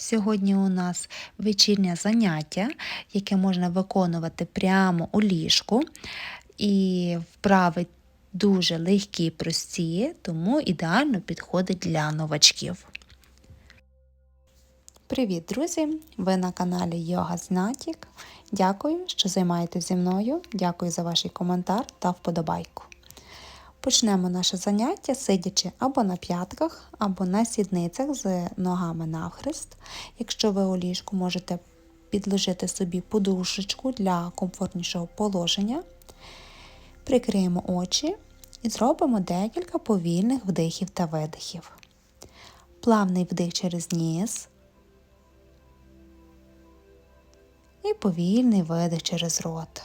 Сьогодні у нас вечірнє заняття, яке можна виконувати прямо у ліжку. І вправи дуже легкі і прості, тому ідеально підходить для новачків. Привіт, друзі! Ви на каналі Йога Знатік. Дякую, що займаєтесь зі мною. Дякую за ваш коментар та вподобайку. Почнемо наше заняття, сидячи або на п'ятках, або на сідницях з ногами навхрест. Якщо ви у ліжку можете підложити собі подушечку для комфортнішого положення, прикриємо очі і зробимо декілька повільних вдихів та видихів. Плавний вдих через ніс. І повільний видих через рот.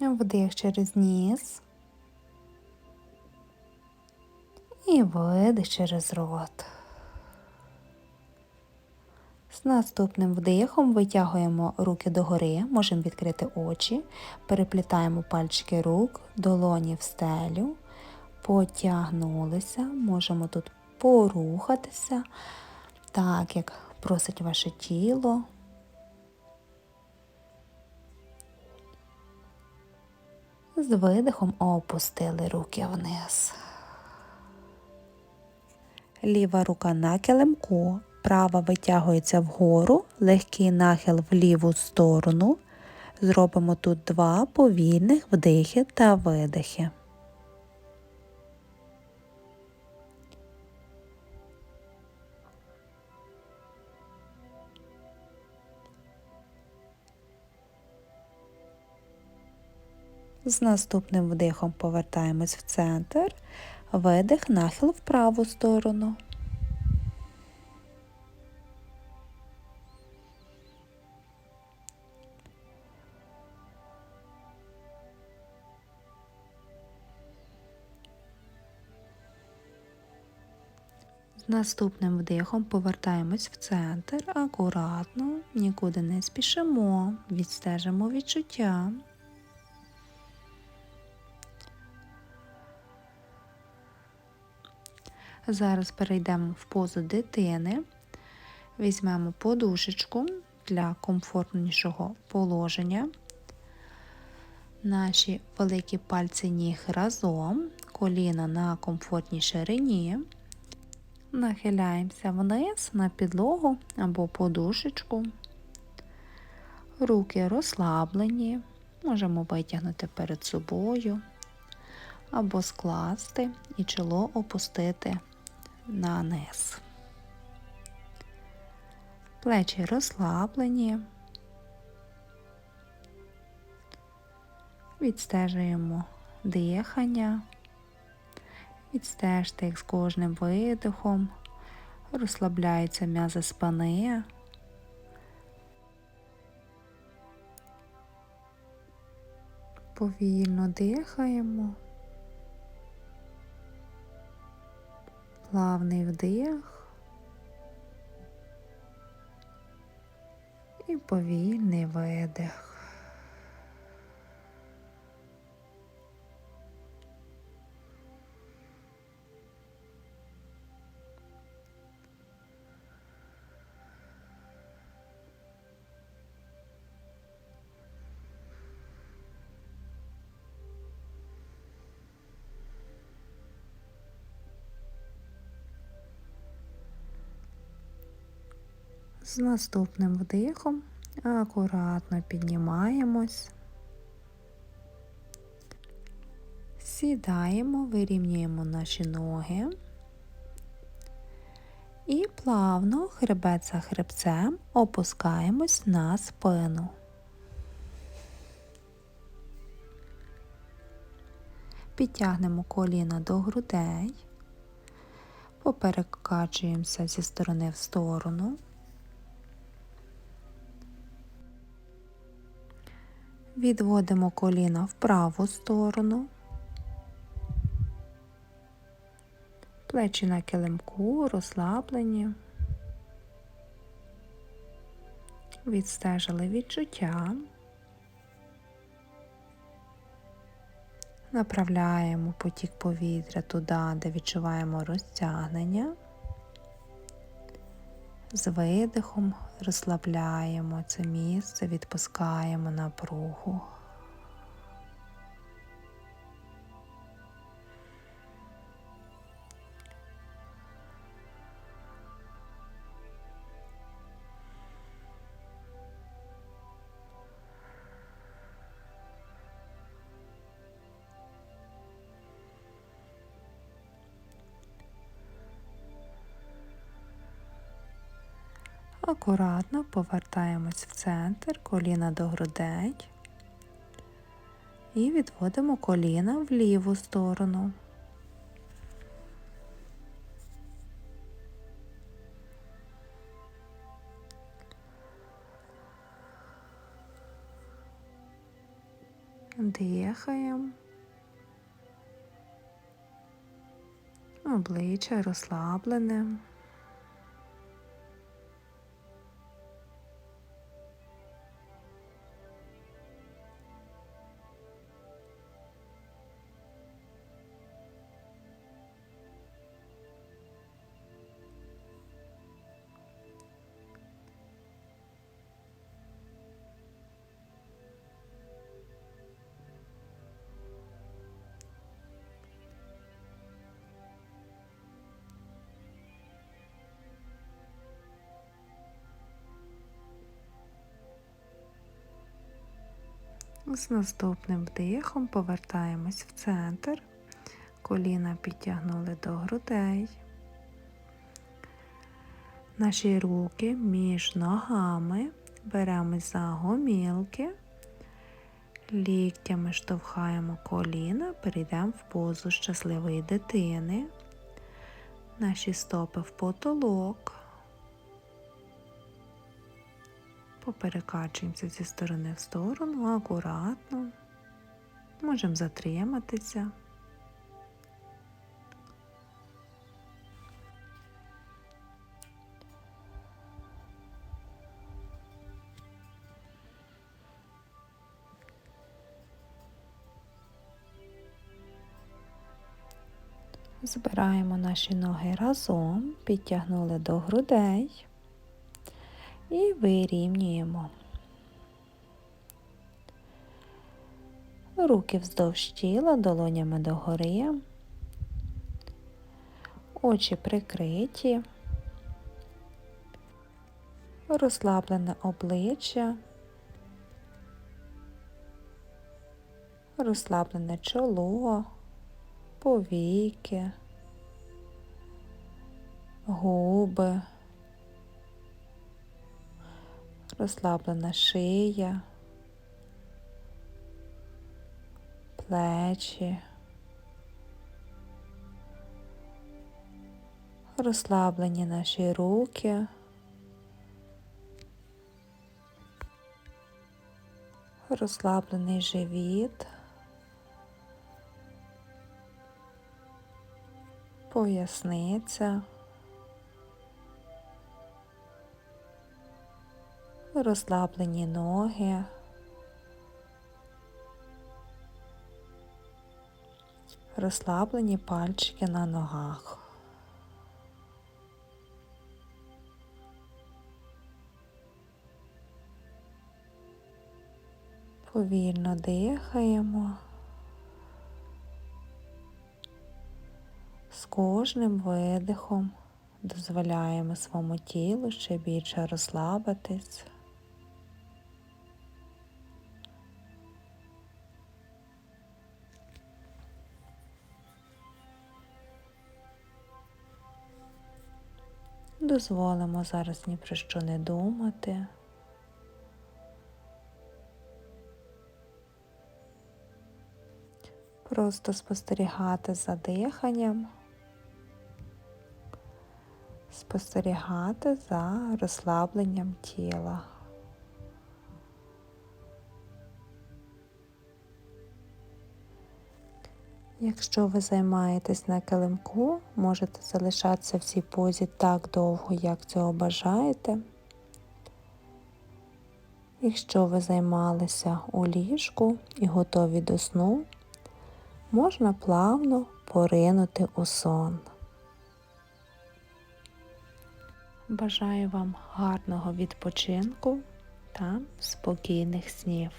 Вдих через ніс. І видих через рот. З наступним вдихом витягуємо руки догори, можемо відкрити очі, переплітаємо пальчики рук, долоні в стелю, потягнулися, можемо тут порухатися, так як просить ваше тіло. З видихом опустили руки вниз. Ліва рука на килимку, права витягується вгору, легкий нахил в ліву сторону. Зробимо тут два повільних вдихи та видихи. З наступним вдихом повертаємось в центр, видих, нахил в праву сторону. Наступним вдихом повертаємось в центр, акуратно, нікуди не спішимо, відстежимо відчуття. Зараз перейдемо в позу дитини, візьмемо подушечку для комфортнішого положення. Наші великі пальці ніг разом, коліна на комфортній ширині. Нахиляємося вниз на підлогу або подушечку. Руки розслаблені, можемо витягнути перед собою або скласти і чоло опустити на низ. Плечі розслаблені. Відстежуємо дихання, відстежте, як з кожним видихом, розслабляються м'язи спини. Повільно дихаємо. Плавний вдих і повільний видих. З наступним вдихом акуратно піднімаємось, сідаємо, вирівнюємо наші ноги і плавно хребет за хребцем опускаємось на спину. Підтягнемо коліна до грудей, поперекачуємося зі сторони в сторону. Відводимо коліна в праву сторону, плечі на килимку розслаблені, відстежили відчуття, направляємо потік повітря туди, де відчуваємо розтягнення. З видихом розслабляємо це місце, відпускаємо напругу. Акуратно повертаємось в центр, коліна до грудей і відводимо коліна в ліву сторону. Дихаємо. Обличчя розслаблене. З наступним вдихом повертаємось в центр, коліна підтягнули до грудей. Наші руки між ногами. Беремось за гомілки, ліктями штовхаємо коліна, перейдемо в позу щасливої дитини, наші стопи в потолок. Поперекачуємося зі сторони в сторону, акуратно. Можемо затриматися. Збираємо наші ноги разом, підтягнули до грудей і вирівнюємо. Руки вздовж тіла, долонями догори, очі прикриті, розслаблене обличчя, розслаблене чоло, повіки, губи розслаблена шия, плечі, розслаблені наші руки, розслаблений живіт, поясниця. Розслаблені ноги, розслаблені пальчики на ногах. Повільно дихаємо. З кожним видихом дозволяємо своєму тілу ще більше розслабитись. Дозволимо зараз ні про що не думати. Просто спостерігати за диханням, спостерігати за розслабленням тіла. Якщо ви займаєтесь на килимку, можете залишатися в цій позі так довго, як цього бажаєте. Якщо ви займалися у ліжку і готові до сну, можна плавно поринути у сон. Бажаю вам гарного відпочинку та спокійних снів.